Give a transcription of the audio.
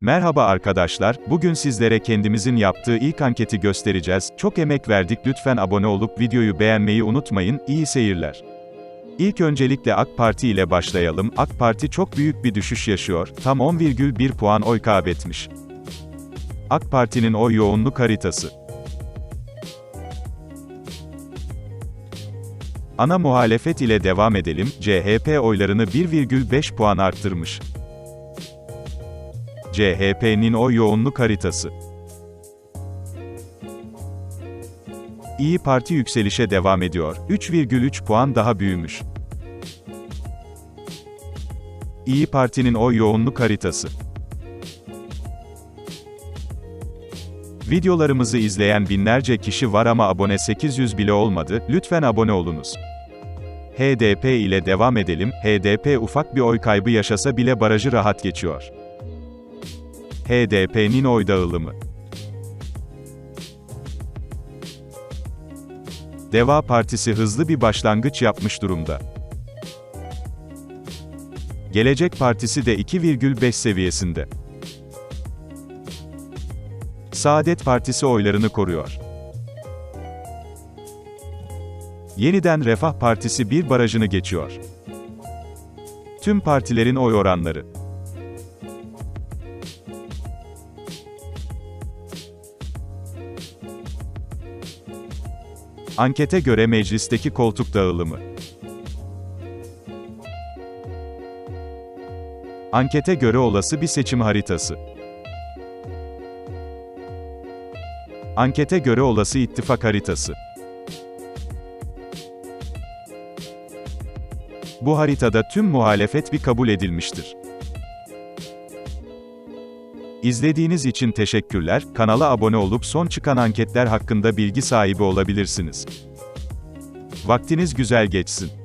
Merhaba arkadaşlar, bugün sizlere kendimizin yaptığı ilk anketi göstereceğiz. Çok emek verdik lütfen abone olup videoyu beğenmeyi unutmayın, iyi seyirler. İlk öncelikle AK Parti ile başlayalım. AK Parti çok büyük bir düşüş yaşıyor, tam 10,1 puan oy kaybetmiş. AK Parti'nin oy yoğunluk haritası. Ana muhalefet ile devam edelim, CHP oylarını 1,5 puan arttırmış. CHP'nin oy yoğunluk haritası. İyi Parti yükselişe devam ediyor, 3,3 puan daha büyümüş. İyi Parti'nin oy yoğunluk haritası. Videolarımızı izleyen binlerce kişi var ama abone 800 bile olmadı, lütfen abone olunuz. HDP ile devam edelim, HDP ufak bir oy kaybı yaşasa bile barajı rahat geçiyor. HDP'nin oy dağılımı. Deva Partisi hızlı bir başlangıç yapmış durumda. Gelecek Partisi de 2,5 seviyesinde. Saadet Partisi oylarını koruyor. Yeniden Refah Partisi bir barajını geçiyor. Tüm partilerin oy oranları. Ankete göre meclisteki koltuk dağılımı. Ankete göre olası bir seçim haritası. Ankete göre olası ittifak haritası. Bu haritada tüm muhalefet bir kabul edilmiştir. İzlediğiniz için teşekkürler, kanala abone olup son çıkan anketler hakkında bilgi sahibi olabilirsiniz. Vaktiniz güzel geçsin.